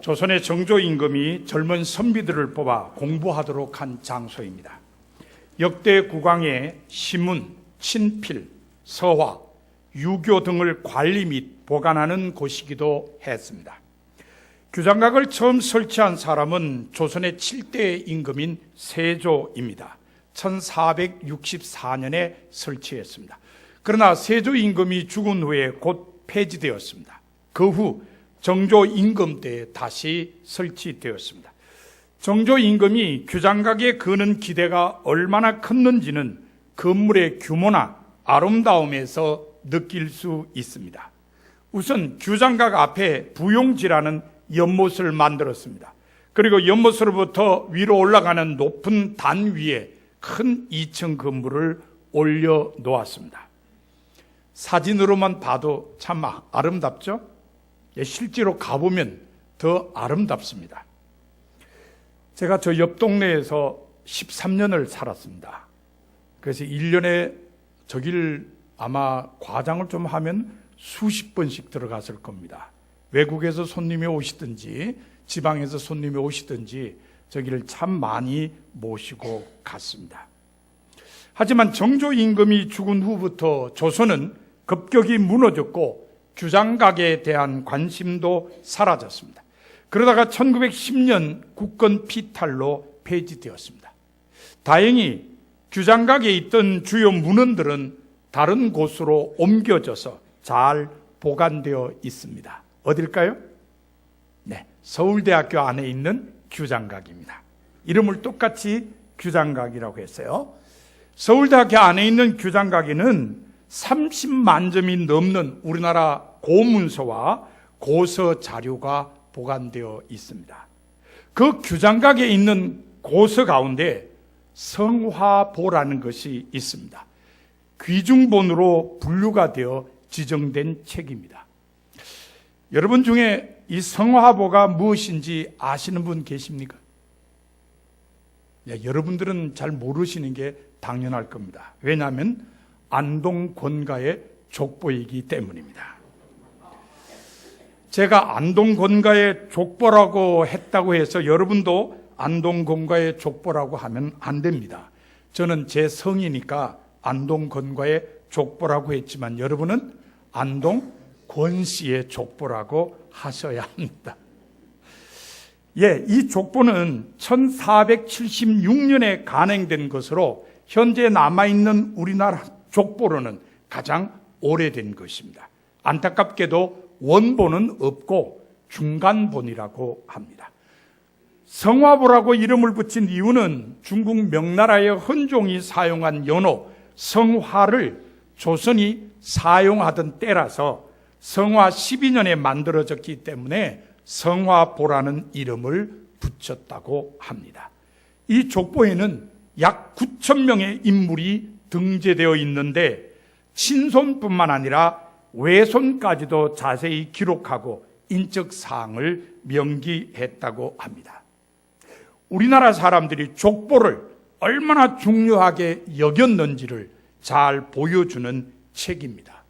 조선의 정조 임금이 젊은 선비들을 뽑아 공부하도록 한 장소입니다. 역대 국왕의 시문, 친필, 서화, 유교 등을 관리 및 보관하는 곳이기도 했습니다. 규장각을 처음 설치한 사람은 조선의 7대 임금인 세조입니다. 1464년에 설치했습니다. 그러나 세조 임금이 죽은 후에 곧 폐지되었습니다. 그 후 정조 임금 때 다시 설치되었습니다. 정조 임금이 규장각에 거는 기대가 얼마나 컸는지는 건물의 규모나 아름다움에서 느낄 수 있습니다. 우선 규장각 앞에 부용지라는 연못을 만들었습니다. 그리고 연못으로부터 위로 올라가는 높은 단 위에 큰 2층 건물을 올려 놓았습니다. 사진으로만 봐도 참 아름답죠? 예, 실제로 가보면 더 아름답습니다. 제가 저 옆 동네에서 13년을 살았습니다. 그래서 1년에 저길 아마 과장을 좀 하면 수십 번씩 들어갔을 겁니다. 외국에서 손님이 오시든지 지방에서 손님이 오시든지 저기를 참 많이 모시고 갔습니다. 하지만 정조 임금이 죽은 후부터 조선은 급격히 무너졌고 규장각에 대한 관심도 사라졌습니다. 그러다가 1910년 국권 피탈로 폐지되었습니다. 다행히 규장각에 있던 주요 문헌들은 다른 곳으로 옮겨져서 잘 보관되어 있습니다. 어딜까요? 네, 서울대학교 안에 있는 규장각입니다. 이름을 똑같이 규장각이라고 했어요. 서울대학교 안에 있는 규장각에는 30만 점이 넘는 우리나라 고문서와 고서 자료가 보관되어 있습니다. 그 규장각에 있는 고서 가운데 성화보라는 것이 있습니다. 귀중본으로 분류가 되어 지정된 책입니다. 여러분 중에 이 성화보가 무엇인지 아시는 분 계십니까? 네, 여러분들은 잘 모르시는 게 당연할 겁니다. 왜냐하면 안동 권가의 족보이기 때문입니다. 제가 안동 권가의 족보라고 했다고 해서 여러분도 안동 권가의 족보라고 하면 안 됩니다. 저는 제 성이니까 안동 권가의 족보라고 했지만 여러분은 안동 권 씨의 족보라고 하셔야 합니다. 예, 이 족보는 1476년에 간행된 것으로 현재 남아있는 우리나라 족보로는 가장 오래된 것입니다. 안타깝게도 원본은 없고 중간본이라고 합니다. 성화보라고 이름을 붙인 이유는 중국 명나라의 헌종이 사용한 연호 성화를 조선이 사용하던 때라서 성화 12년에 만들어졌기 때문에 성화보라는 이름을 붙였다고 합니다. 이 족보에는 약 9천 명의 인물이 등재되어 있는데 친손뿐만 아니라 외손까지도 자세히 기록하고 인적 사항을 명기했다고 합니다. 우리나라 사람들이 족보를 얼마나 중요하게 여겼는지를 잘 보여주는 책입니다.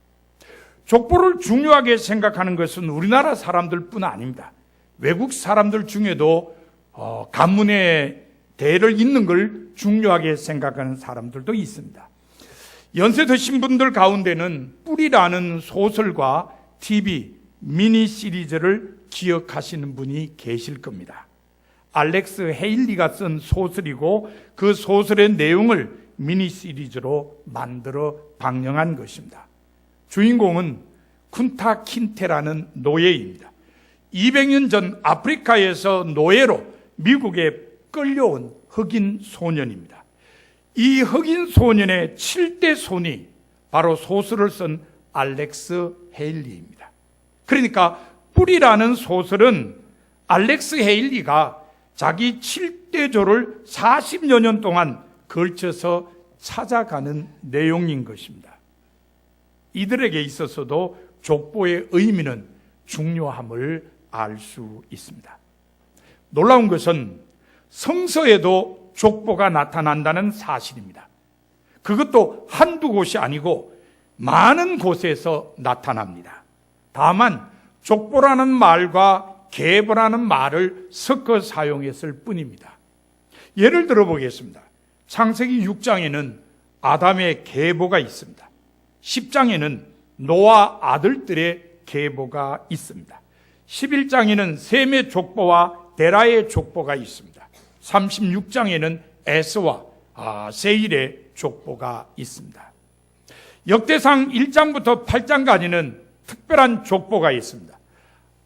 족보를 중요하게 생각하는 것은 우리나라 사람들뿐 아닙니다. 외국 사람들 중에도 어, 가문의 대를 잇는 걸 중요하게 생각하는 사람들도 있습니다. 연세 드신 분들 가운데는 뿌리라는 소설과 TV 미니 시리즈를 기억하시는 분이 계실 겁니다. 알렉스 헤일리가 쓴 소설이고 그 소설의 내용을 미니 시리즈로 만들어 방영한 것입니다. 주인공은 쿤타 킨테라는 노예입니다. 200년 전 아프리카에서 노예로 미국에 끌려온 흑인 소년입니다. 이 흑인 소년의 7대 손이 바로 소설을 쓴 알렉스 헤일리입니다. 그러니까 뿌리라는 소설은 알렉스 헤일리가 자기 7대조를 40여 년 동안 걸쳐서 찾아가는 내용인 것입니다. 이들에게 있어서도 족보의 의미는 중요함을 알 수 있습니다. 놀라운 것은 성서에도 족보가 나타난다는 사실입니다. 그것도 한두 곳이 아니고 많은 곳에서 나타납니다. 다만 족보라는 말과 계보라는 말을 섞어 사용했을 뿐입니다. 예를 들어 보겠습니다. 창세기 6장에는 아담의 계보가 있습니다. 10장에는 노아 아들들의 계보가 있습니다. 11장에는 셈의 족보와 데라의 족보가 있습니다. 36장에는 에스와 아, 세일의 족보가 있습니다. 역대상 1장부터 8장까지는 특별한 족보가 있습니다.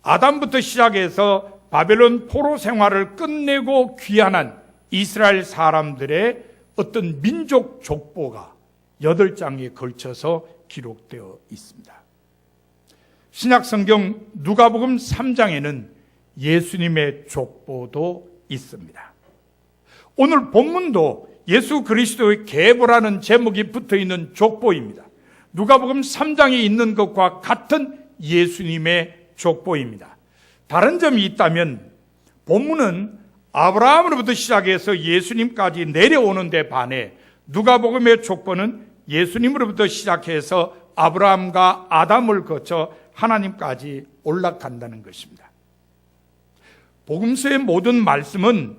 아담부터 시작해서 바벨론 포로 생활을 끝내고 귀환한 이스라엘 사람들의 어떤 민족 족보가 8장에 걸쳐서 기록되어 있습니다. 신약 성경 누가복음 3장에는 예수님의 족보도 있습니다. 오늘 본문도 예수 그리스도의 계보라는 제목이 붙어 있는 족보입니다. 누가복음 3장에 있는 것과 같은 예수님의 족보입니다. 다른 점이 있다면 본문은 아브라함으로부터 시작해서 예수님까지 내려오는 데 반해 누가복음의 족보는 예수님으로부터 시작해서 아브라함과 아담을 거쳐 하나님까지 올라간다는 것입니다. 복음서의 모든 말씀은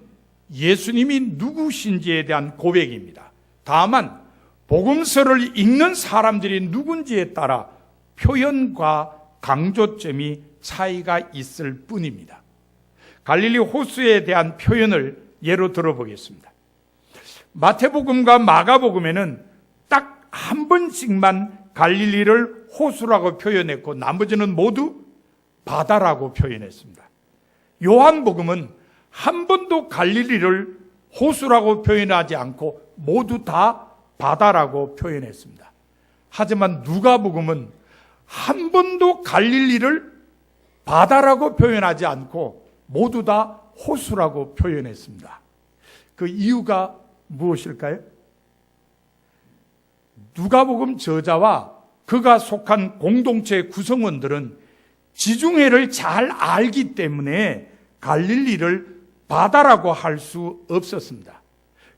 예수님이 누구신지에 대한 고백입니다. 다만 복음서를 읽는 사람들이 누군지에 따라 표현과 강조점이 차이가 있을 뿐입니다. 갈릴리 호수에 대한 표현을 예로 들어보겠습니다. 마태복음과 마가복음에는 딱 한 번씩만 갈릴리를 호수라고 표현했고 나머지는 모두 바다라고 표현했습니다. 요한복음은 한 번도 갈릴리를 호수라고 표현하지 않고 모두 다 바다라고 표현했습니다. 하지만 누가복음은 한 번도 갈릴리를 바다라고 표현하지 않고 모두 다 호수라고 표현했습니다. 그 이유가 무엇일까요? 누가복음 저자와 그가 속한 공동체 구성원들은 지중해를 잘 알기 때문에 갈릴리를 바다라고 할 수 없었습니다.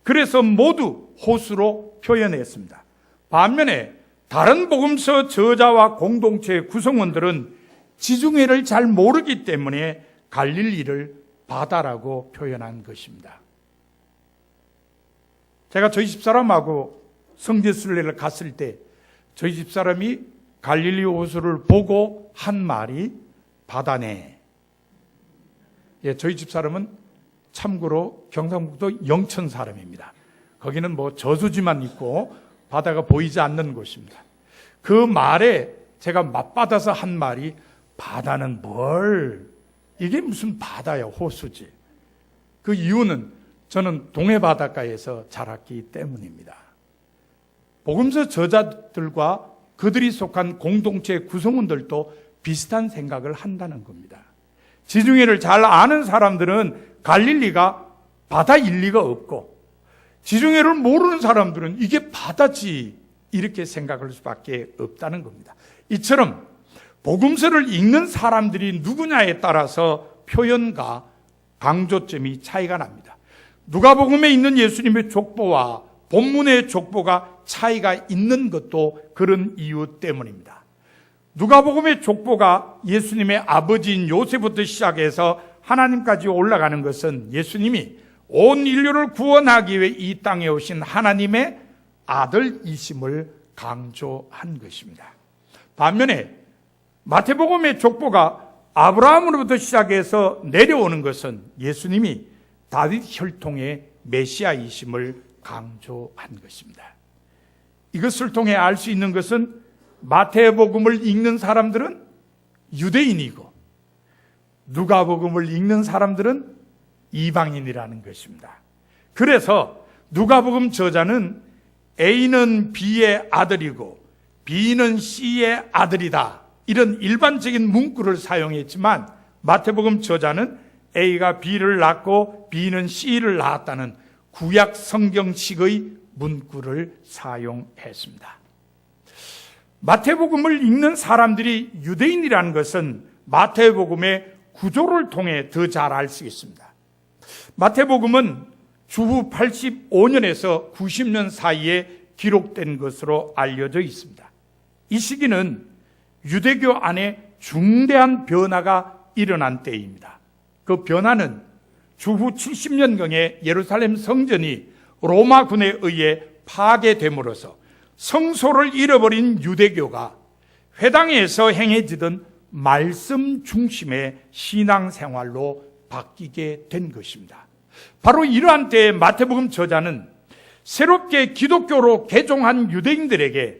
그래서 모두 호수로 표현했습니다. 반면에 다른 복음서 저자와 공동체 구성원들은 지중해를 잘 모르기 때문에 갈릴리를 바다라고 표현한 것입니다. 제가 저희 집사람하고 성지순례를 갔을 때 저희 집사람이 갈릴리 호수를 보고 한 말이 바다네. 예, 저희 집사람은 참고로 경상북도 영천 사람입니다. 거기는 뭐 저수지만 있고 바다가 보이지 않는 곳입니다. 그 말에 제가 맞받아서 한 말이 바다는 뭘 이게 무슨 바다야 호수지. 그 이유는 저는 동해 바닷가에서 자랐기 때문입니다. 복음서 저자들과 그들이 속한 공동체 구성원들도 비슷한 생각을 한다는 겁니다. 지중해를 잘 아는 사람들은 갈릴리가 바다일 리가 없고 지중해를 모르는 사람들은 이게 바다지 이렇게 생각할 수밖에 없다는 겁니다. 이처럼 복음서를 읽는 사람들이 누구냐에 따라서 표현과 강조점이 차이가 납니다. 누가복음에 있는 예수님의 족보와 본문의 족보가 차이가 있는 것도 그런 이유 때문입니다. 누가복음의 족보가 예수님의 아버지인 요셉부터 시작해서 하나님까지 올라가는 것은 예수님이 온 인류를 구원하기 위해 이 땅에 오신 하나님의 아들이심을 강조한 것입니다. 반면에 마태복음의 족보가 아브라함으로부터 시작해서 내려오는 것은 예수님이 다윗 혈통의 메시아이심을 강조한 것입니다. 이것을 통해 알 수 있는 것은 마태복음을 읽는 사람들은 유대인이고 누가복음을 읽는 사람들은 이방인이라는 것입니다. 그래서 누가복음 저자는 A는 B의 아들이고 B는 C의 아들이다. 이런 일반적인 문구를 사용했지만 마태복음 저자는 A가 B를 낳고 B는 C를 낳았다는 구약 성경식의 문구를 사용했습니다. 마태복음을 읽는 사람들이 유대인이라는 것은 마태복음의 구조를 통해 더 잘 알 수 있습니다. 마태복음은 주후 85년에서 90년 사이에 기록된 것으로 알려져 있습니다. 이 시기는 유대교 안에 중대한 변화가 일어난 때입니다. 그 변화는 주후 70년경에 예루살렘 성전이 로마군에 의해 파괴됨으로써 성소를 잃어버린 유대교가 회당에서 행해지던 말씀 중심의 신앙생활로 바뀌게 된 것입니다. 바로 이러한 때에 마태복음 저자는 새롭게 기독교로 개종한 유대인들에게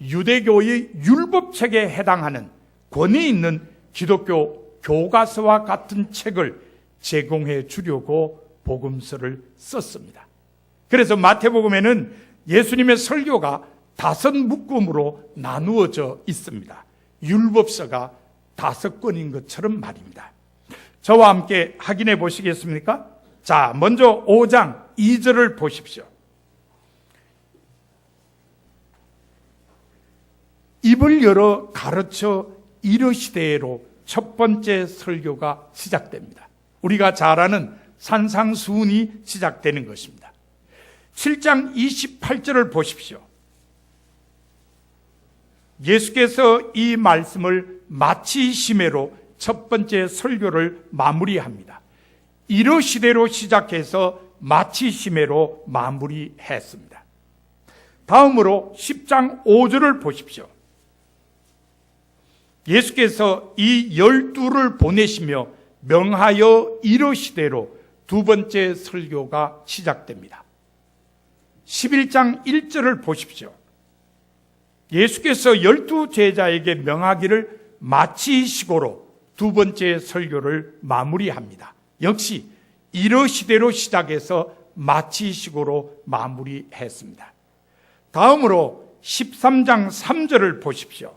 유대교의 율법책에 해당하는 권위 있는 기독교 교과서와 같은 책을 제공해 주려고 복음서를 썼습니다. 그래서 마태복음에는 예수님의 설교가 다섯 묶음으로 나누어져 있습니다. 율법서가 다섯 권인 것처럼 말입니다. 저와 함께 확인해 보시겠습니까? 자, 먼저 5장 2절을 보십시오. 입을 열어 가르쳐 이르시되로 첫 번째 설교가 시작됩니다. 우리가 잘 아는 산상수훈이 시작되는 것입니다. 7장 28절을 보십시오. 예수께서 이 말씀을 마치심으로 첫 번째 설교를 마무리합니다. 이러시대로 시작해서 마치심으로 마무리했습니다. 다음으로 10장 5절을 보십시오. 예수께서 이 열두를 보내시며 명하여 이러시대로 두 번째 설교가 시작됩니다. 11장 1절을 보십시오. 예수께서 열두 제자에게 명하기를 마치시고로 두 번째 설교를 마무리합니다. 역시 이러시대로 시작해서 마치시고로 마무리했습니다. 다음으로 13장 3절을 보십시오.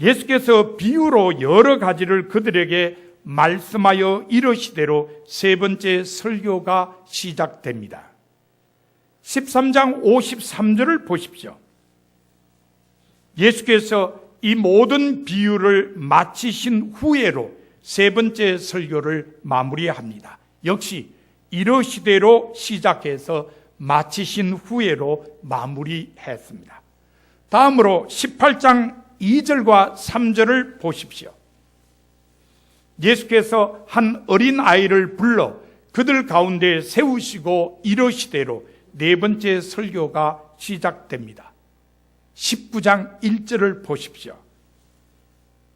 예수께서 비유로 여러 가지를 그들에게 말씀하여 이러시대로 세 번째 설교가 시작됩니다. 13장 53절을 보십시오. 예수께서 이 모든 비유를 마치신 후에로 세 번째 설교를 마무리합니다. 역시 이러시대로 시작해서 마치신 후에로 마무리했습니다. 다음으로 18장 2절과 3절을 보십시오. 예수께서 한 어린 아이를 불러 그들 가운데 세우시고 이러시대로 네 번째 설교가 시작됩니다. 19장 1절을 보십시오.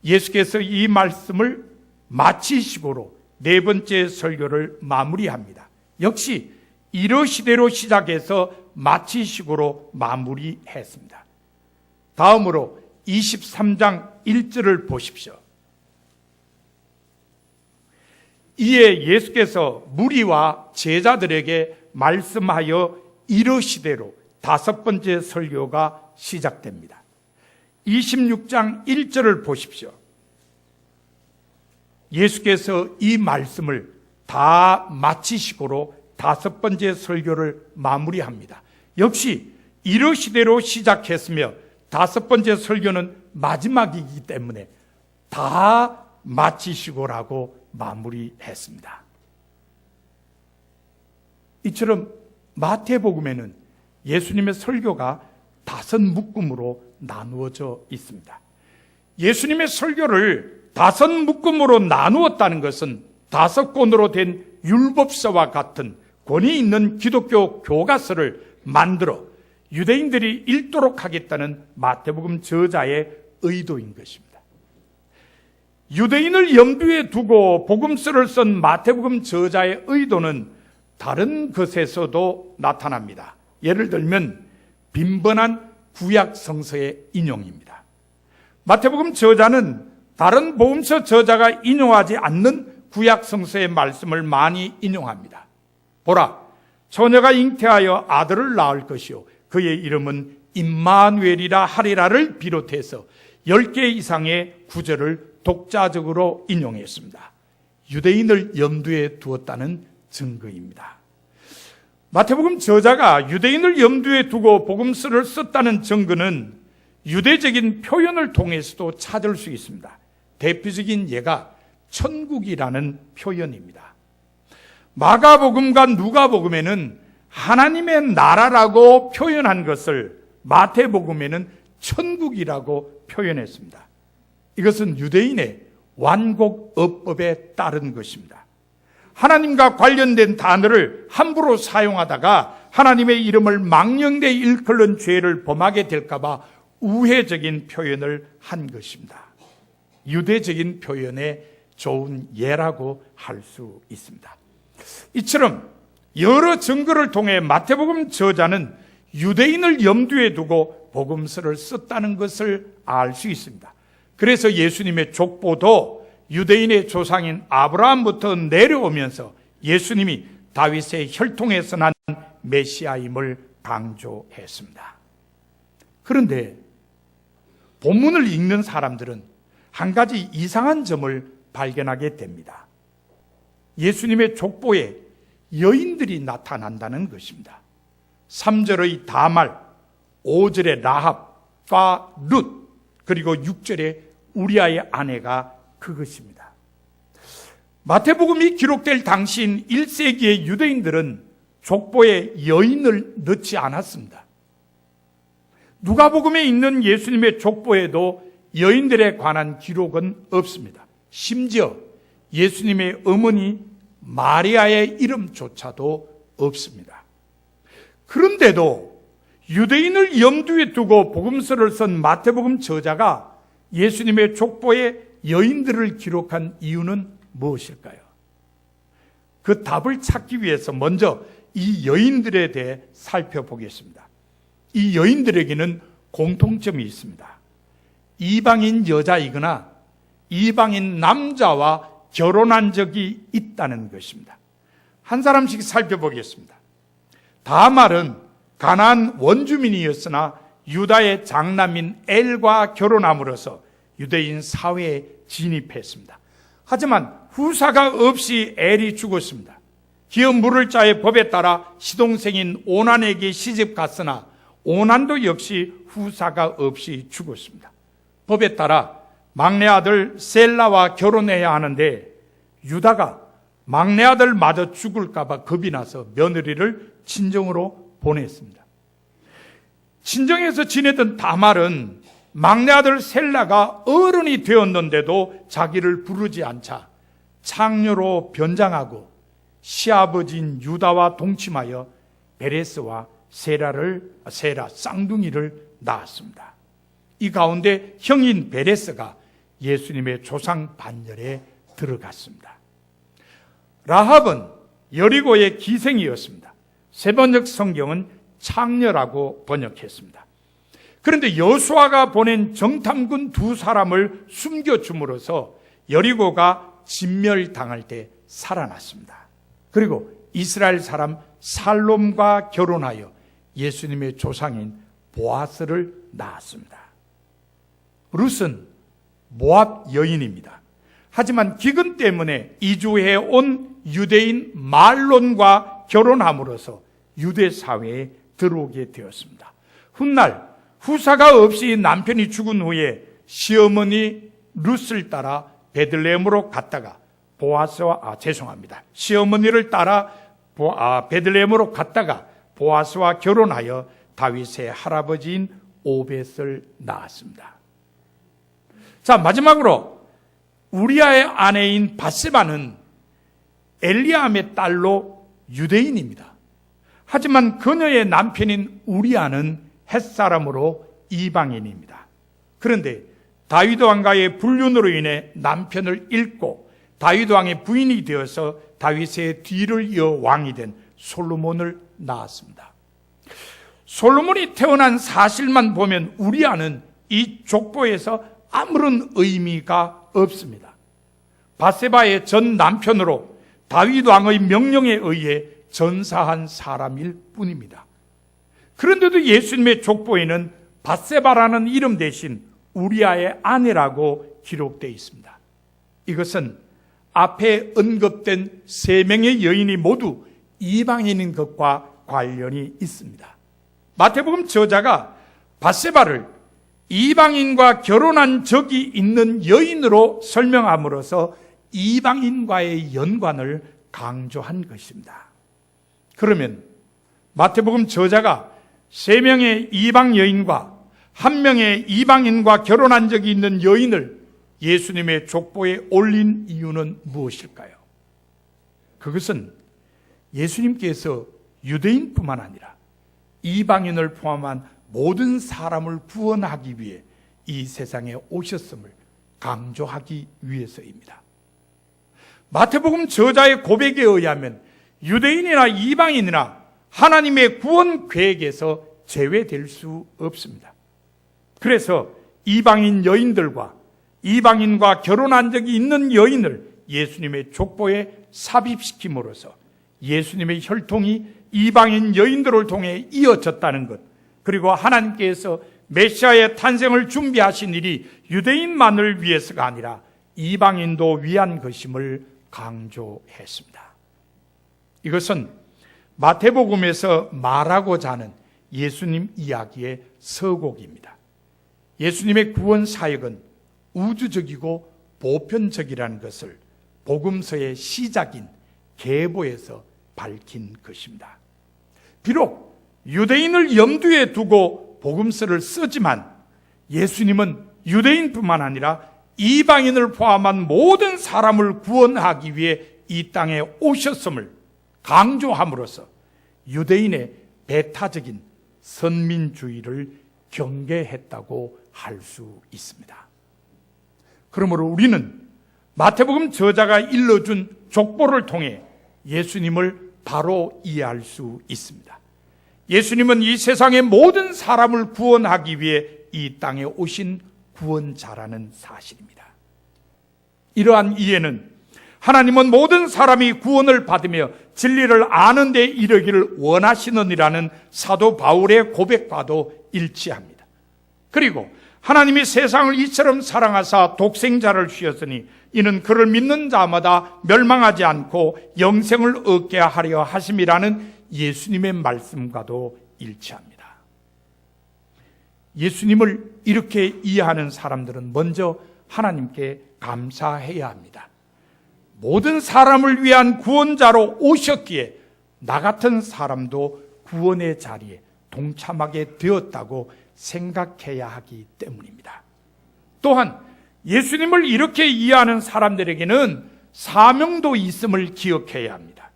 예수께서 이 말씀을 마치시고로 네 번째 설교를 마무리합니다. 역시 이러시대로 시작해서 마치시고로 마무리했습니다. 다음으로 23장 1절을 보십시오. 이에 예수께서 무리와 제자들에게 말씀하여 이러시대로 다섯 번째 설교가 시작됩니다. 26장 1절을 보십시오. 예수께서 이 말씀을 다 마치시고로 다섯 번째 설교를 마무리합니다. 역시 이러시대로 시작했으며 다섯 번째 설교는 마지막이기 때문에 다 마치시고라고 마무리했습니다. 이처럼 마태복음에는 예수님의 설교가 다섯 묶음으로 나누어져 있습니다. 예수님의 설교를 다섯 묶음으로 나누었다는 것은 다섯 권으로 된 율법서와 같은 권위 있는 기독교 교과서를 만들어 유대인들이 읽도록 하겠다는 마태복음 저자의 의도인 것입니다. 유대인을 염두에 두고 복음서를 쓴 마태복음 저자의 의도는 다른 것에서도 나타납니다. 예를 들면 빈번한 구약 성서의 인용입니다. 마태복음 저자는 다른 복음서 저자가 인용하지 않는 구약 성서의 말씀을 많이 인용합니다. 보라, 처녀가 잉태하여 아들을 낳을 것이요 그의 이름은 임마누엘이라 하리라를 비롯해서 10개 이상의 구절을 독자적으로 인용했습니다. 유대인을 염두에 두었다는 증거입니다. 마태복음 저자가 유대인을 염두에 두고 복음서를 썼다는 증거는 유대적인 표현을 통해서도 찾을 수 있습니다. 대표적인 예가 천국이라는 표현입니다. 마가복음과 누가복음에는 하나님의 나라라고 표현한 것을 마태복음에는 천국이라고 표현했습니다. 이것은 유대인의 완곡 어법에 따른 것입니다. 하나님과 관련된 단어를 함부로 사용하다가 하나님의 이름을 망령되이 일컬는 죄를 범하게 될까봐 우회적인 표현을 한 것입니다. 유대적인 표현의 좋은 예라고 할 수 있습니다. 이처럼 여러 증거를 통해 마태복음 저자는 유대인을 염두에 두고 복음서를 썼다는 것을 알 수 있습니다. 그래서 예수님의 족보도 유대인의 조상인 아브라함부터 내려오면서 예수님이 다윗의 혈통에서 난 메시아임을 강조했습니다. 그런데 본문을 읽는 사람들은 한 가지 이상한 점을 발견하게 됩니다. 예수님의 족보에 여인들이 나타난다는 것입니다. 3절의 다말, 5절의 라합, 파, 룻, 그리고 6절의 우리아의 아내가 그것입니다. 마태복음이 기록될 당시인 1세기의 유대인들은 족보에 여인을 넣지 않았습니다. 누가복음에 있는 예수님의 족보에도 여인들에 관한 기록은 없습니다. 심지어 예수님의 어머니 마리아의 이름조차도 없습니다. 그런데도 유대인을 염두에 두고 복음서를 쓴 마태복음 저자가 예수님의 족보에 여인들을 기록한 이유는 무엇일까요? 그 답을 찾기 위해서 먼저 이 여인들에 대해 살펴보겠습니다. 이 여인들에게는 공통점이 있습니다. 이방인 여자이거나 이방인 남자와 결혼한 적이 있다는 것입니다. 한 사람씩 살펴보겠습니다. 다말은 가나안 원주민이었으나 유다의 장남인 엘과 결혼함으로써 유대인 사회에 진입했습니다. 하지만 후사가 없이 엘이 죽었습니다. 기업 물을 자의 법에 따라 시동생인 오난에게 시집 갔으나 오난도 역시 후사가 없이 죽었습니다. 법에 따라 막내 아들 셀라와 결혼해야 하는데 유다가 막내 아들 마저 죽을까봐 겁이 나서 며느리를 친정으로 보냈습니다. 친정에서 지내던 다말은 막내 아들 셀라가 어른이 되었는데도 자기를 부르지 않자 창녀로 변장하고 시아버지인 유다와 동침하여 베레스와 세라를 세라 쌍둥이를 낳았습니다. 이 가운데 형인 베레스가 예수님의 조상 반열에 들어갔습니다. 라합은 여리고의 기생이었습니다. 세번역 성경은 창녀라고 번역했습니다. 그런데 여수아가 보낸 정탐군 두 사람을 숨겨줌으로써 여리고가 진멸당할 때 살아났습니다. 그리고 이스라엘 사람 살롬과 결혼하여 예수님의 조상인 보아스를 낳았습니다. 룻은 모압 여인입니다. 하지만 기근 때문에 이주해 온 유대인 말론과 결혼함으로써 유대 사회에 들어오게 되었습니다. 훗날 후사가 없이 남편이 죽은 후에 시어머니 룻을 따라 베들레헴으로 갔다가 보아스와 아 죄송합니다. 시어머니를 따라 보, 아, 베들레헴으로 갔다가 보아스와 결혼하여 다윗의 할아버지인 오벳을 낳았습니다. 자, 마지막으로 우리아의 아내인 바세바는 엘리암의 딸로 유대인입니다. 하지만 그녀의 남편인 우리아는 햇사람으로 이방인입니다. 그런데 다윗 왕가의 불륜으로 인해 남편을 잃고 다윗 왕의 부인이 되어서 다윗의 뒤를 이어 왕이 된 솔로몬을 낳았습니다. 솔로몬이 태어난 사실만 보면 우리아는 이 족보에서 아무런 의미가 없습니다. 바세바의 전 남편으로 다윗 왕의 명령에 의해 전사한 사람일 뿐입니다. 그런데도 예수님의 족보에는 바세바라는 이름 대신 우리아의 아내라고 기록되어 있습니다. 이것은 앞에 언급된 세 명의 여인이 모두 이방인인 것과 관련이 있습니다. 마태복음 저자가 바세바를 이방인과 결혼한 적이 있는 여인으로 설명함으로써 이방인과의 연관을 강조한 것입니다. 그러면 마태복음 저자가 세 명의 이방 여인과 한 명의 이방인과 결혼한 적이 있는 여인을 예수님의 족보에 올린 이유는 무엇일까요? 그것은 예수님께서 유대인뿐만 아니라 이방인을 포함한 모든 사람을 구원하기 위해 이 세상에 오셨음을 강조하기 위해서입니다. 마태복음 저자의 고백에 의하면 유대인이나 이방인이나 하나님의 구원 계획에서 제외될 수 없습니다. 그래서 이방인 여인들과 이방인과 결혼한 적이 있는 여인을 예수님의 족보에 삽입시킴으로써 예수님의 혈통이 이방인 여인들을 통해 이어졌다는 것, 그리고 하나님께서 메시아의 탄생을 준비하신 일이 유대인만을 위해서가 아니라 이방인도 위한 것임을 강조했습니다. 이것은 마태복음에서 말하고자 하는 예수님 이야기의 서곡입니다. 예수님의 구원 사역은 우주적이고 보편적이라는 것을 복음서의 시작인 계보에서 밝힌 것입니다. 비록 유대인을 염두에 두고 복음서를 쓰지만 예수님은 유대인뿐만 아니라 이방인을 포함한 모든 사람을 구원하기 위해 이 땅에 오셨음을 강조함으로써 유대인의 배타적인 선민주의를 경계했다고 할 수 있습니다. 그러므로 우리는 마태복음 저자가 일러준 족보를 통해 예수님을 바로 이해할 수 있습니다. 예수님은 이 세상의 모든 사람을 구원하기 위해 이 땅에 오신 구원자라는 사실입니다. 이러한 이해는 하나님은 모든 사람이 구원을 받으며 진리를 아는 데 이르기를 원하시느니라는 사도 바울의 고백과도 일치합니다. 그리고 하나님이 세상을 이처럼 사랑하사 독생자를 주셨으니 이는 그를 믿는 자마다 멸망하지 않고 영생을 얻게 하려 하심이라는 예수님의 말씀과도 일치합니다. 예수님을 이렇게 이해하는 사람들은 먼저 하나님께 감사해야 합니다. 모든 사람을 위한 구원자로 오셨기에 나 같은 사람도 구원의 자리에 동참하게 되었다고 생각해야 하기 때문입니다. 또한 예수님을 이렇게 이해하는 사람들에게는 사명도 있음을 기억해야 합니다.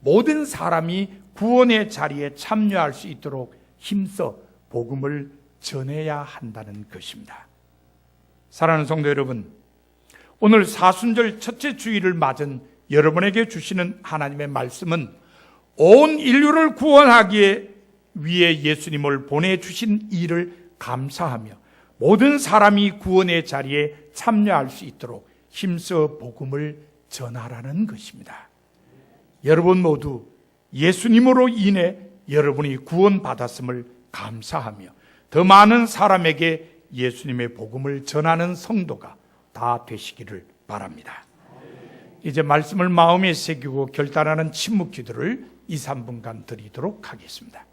모든 사람이 구원의 자리에 참여할 수 있도록 힘써 복음을 전해야 한다는 것입니다. 사랑하는 성도 여러분, 오늘 사순절 첫째 주일을 맞은 여러분에게 주시는 하나님의 말씀은 온 인류를 구원하기에 위해 예수님을 보내주신 일을 감사하며 모든 사람이 구원의 자리에 참여할 수 있도록 힘써 복음을 전하라는 것입니다. 여러분 모두 예수님으로 인해 여러분이 구원받았음을 감사하며 더 많은 사람에게 예수님의 복음을 전하는 성도가 다 되시기를 바랍니다. 이제 말씀을 마음에 새기고 결단하는 침묵 기도를 2, 3분간 드리도록 하겠습니다.